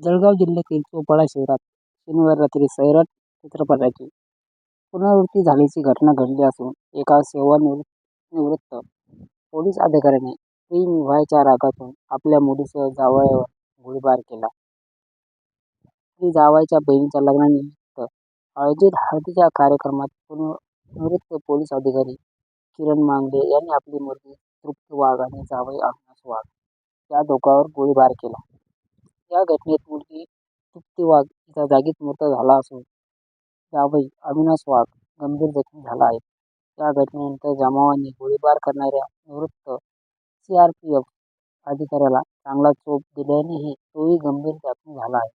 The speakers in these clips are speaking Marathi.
जळगाव जिल्ह्यातील चोपाडा शहरात शनिवारी रात्री सैराट चित्रपटाची पुनरावृत्ती झाल्याची घटना घडली असून एका सेवानिवृत्त पोलीस अधिकाऱ्याने प्रेमविवाहाच्या रागातून आपल्या मुलीसह जावयावर गोळीबार केला. ती जावयाच्या बहिणीच्या लग्नानिमित्त आयोजित हळदीच्या कार्यक्रमात निवृत्त पोलीस अधिकारी किरण मांगडे यांनी आपली मुलगी तृप्ती वाघ आणि जावई अविनाश वाघ या दोघांवर गोळीबार केला. या घटनेत मुलगी तृप्ती वाघ हिचा जागीच मृत्यू झाला असून जावई अविनाश वाघ गंभीर जखमी झाला आहे. या घटनेनंतर जमावाने गोळीबार करणाऱ्या निवृत्त सी आर पी एफ अधिकाऱ्याला चांगला चोप दिल्यानेही तोही गंभीर जखमी झाला आहे.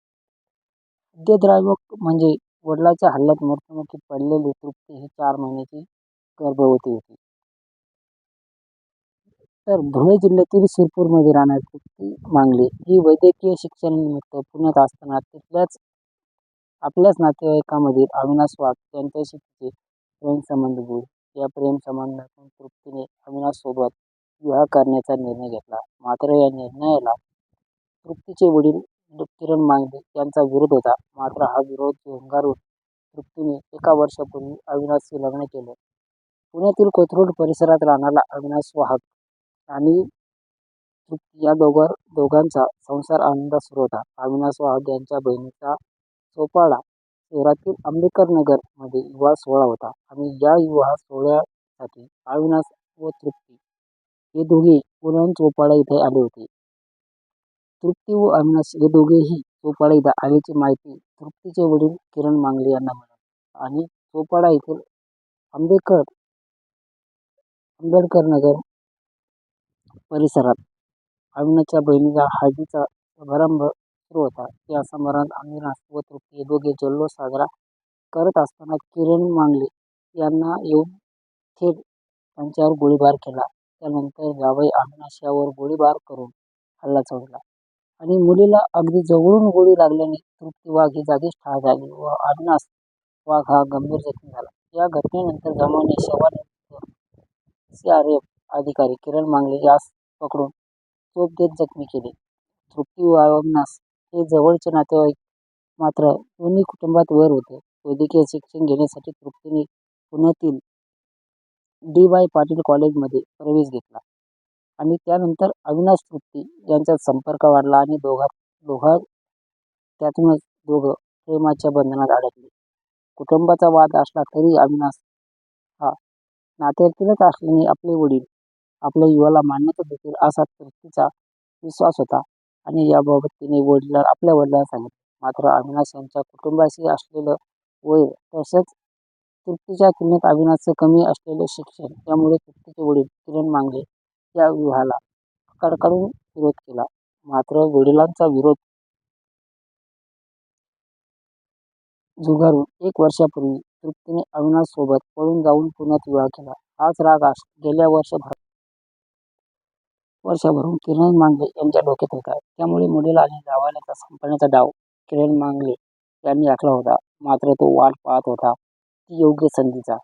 हृदयद्रावक म्हणजे वडिलांच्या हल्ल्यात मृत्युमुखी पडलेली तृप्ती ही चार महिन्याची गर्भवती होती. तर धुळे जिल्ह्यातील शिरपूरमध्ये राहणारी तृप्ती मांगले ही वैद्यकीय शिक्षणानिमित्त पुण्यात असताना तिथल्याच आपल्याच नातेवाईकामधील अविनाश वाघ यांच्याशी तिचे प्रेमसंबंध जुळले. या प्रेमसंबंधातून तृप्तीने अविनाशसोबत विवाह करण्याचा निर्णय घेतला. मात्र या निर्णयाला तृप्तीचे वडील किरण मांगले यांचा विरोध होता. मात्र हा विरोध झुंगारून तृप्तीने एका वर्षापूर्वी अविनाशशी लग्न केले पुण्यातील कोथरूड परिसरात राहणारा अविनाश वाहक आणि तृप्ती या दोघांचा संसार आनंदात सुरू होता. अविनाश वाघ यांच्या बहिणीचा चोपाळा शहरातील आंबेडकर नगरमध्ये विवाह सोहळा होता आणि या विवाह सोहळ्यासाठी अविनाश व तृप्ती हे दोघे पुरण चोपाळा इथे आले होते. तृप्ती व अविनाश हे दोघेही चोपाळा इथे आल्याची माहिती तृप्तीचे वडील किरण मांगले यांना मिळाली आणि चोपडा येथील आंबेडकरनगर परिसरात अविनाशच्या बहिणीला हळदीचा समारंभ सुरू होता. या समारंभात अविनाश व तृप्ती हे दोघे जल्लोष साजरा करत असताना किरण मांगले यांनी येऊन थेट त्यांच्यावर गोळीबार केला. त्यानंतर जावई अविनाश यावर गोळीबार करून हल्ला चढवला आणि मुलीला अगदी जवळून गोळी लागल्याने तृप्ती वाघ ही जागीच ठार झाली व अविनाश वाघ हा गंभीर जखमी झाला. या घटनेनंतर जमावाने सेवानिवृत्त सीआरपीएफ अधिकारी किरण मांगले यास पकडून चोप देत जखमी केले. तृप्ती वाळवण्यास हे जवळचे नातेवाईक मात्र दोन्ही कुटुंबात वर होते. वैद्यकीय शिक्षण घेण्यासाठी तृप्तीने पुण्यातील डी वाय पाटील कॉलेजमध्ये प्रवेश घेतला आणि त्यानंतर अविनाश तृप्ती यांच्यात संपर्क वाढला आणि त्यातूनच दोघं प्रेमाच्या बंधनात अडकले. कुटुंबाचा वाद असला तरी अविनाश हा नात्यातीलच असल्याने आपले वडील आपल्या युवाला मान्यता देतील असा तृप्तीचा विश्वास होता आणि याबाबत तिने आपल्या वडिलांना सांगितले. मात्र अविनाश यांच्या कुटुंबाशी असलेलं वय तसंच तृप्तीच्या तुलनेत अविनाशचं कमी असलेलं शिक्षण त्यामुळे तृप्तीचे वडील किरण मांगले या विवाहाला कडकडून विरोध केला. मात्र वडिलांचा विरोध झुगारून एक वर्षापूर्वी तृप्तीने अविनाश सोबत पळून जाऊन पुण्यात विवाह केला. हाच राग गेल्या वर्षभरून किरण मांगले यांच्या डोक्यात होता. त्यामुळे मुलीला आणि जावयाला संपण्याचा डाव किरण मांगले यांनी आखला होता. मात्र तो वाट पाहत होता ती योग्य संधीचा.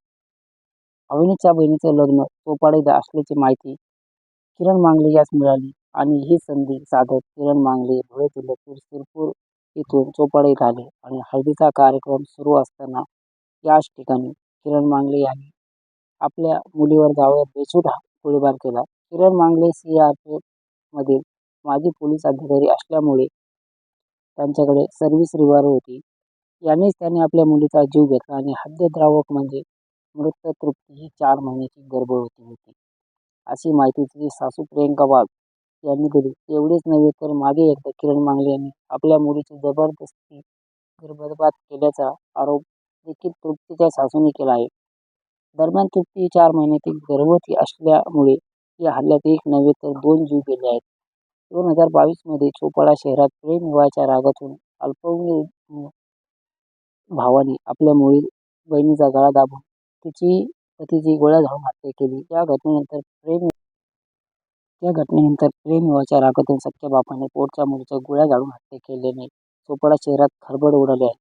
अविनीच्या बहिणीचं लग्न चोपडा असल्याची माहिती किरण मांगले यास मिळाली आणि ही संधी साधत किरण मांगले धुळे जिल्ह्यातील शिरपूर इथून चोपाडीत आले आणि हळदीचा कार्यक्रम सुरू असताना याच ठिकाणी किरण मांगले यांनी आपल्या मुलीवर जावयावर बेछूट गोळीबार केला. किरण मांगले सीआरपीएफ मधील माजी पोलीस अधिकारी असल्यामुळे त्यांच्याकडे सर्व्हिस रिव्हॉल्वर होती. यानेच त्यांनी आपल्या मुलीचा जीव घेतला आणि हद्यद्रावक म्हणजे मृत तृप्ती ही चार महिन्यांची गर्भवती होती अशी माहिती तिची सासू प्रियंका वाघ यांनी दिली. एवढेच नव्हे तर मागे एकदा किरण मांगले यांनी आपल्या मुलीची जबरदस्ती गर्भपात केल्याचा आरोप देखील तृप्तीच्या सासूने केला आहे. दरम्यान तृप्ती ही चार महिन्यांची गर्भवती असल्यामुळे या हल्ल्यात एक नव्हे तर दोन जीव गेले आहेत. दोन हजार बावीसमध्ये चोपडा शहरात प्रेमविवाहाच्या रागातून अल्पवयीन भावाने आपल्या मुळी बहिणीचा गळा दाबून तिची पतीची गोळ्या झाडून हत्या केली. या घटनेनंतर प्रेम या घटनेनंतर प्रेमविवाहाच्या रागातून सख्या बापाने पोटच्या मुलीच्या गोळ्या झाडून हत्या केल्याने चोपाडा शहरात खळबळ उडाली आहे.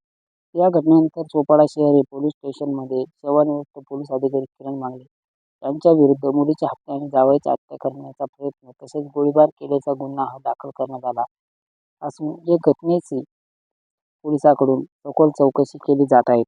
या घटनेनंतर चोपाडा शहर हे पोलीस स्टेशनमध्ये सेवानिवृत्त पोलीस अधिकारी किरण मांगले यांच्याविरुद्ध मुलीची हत्या आणि जावयाची हत्या करण्याचा प्रयत्न तसेच गोळीबार केल्याचा गुन्हा दाखल करण्यात आला. असून या घटनेची पोलिसांकडून सखोल चौकशी केली जात आहे.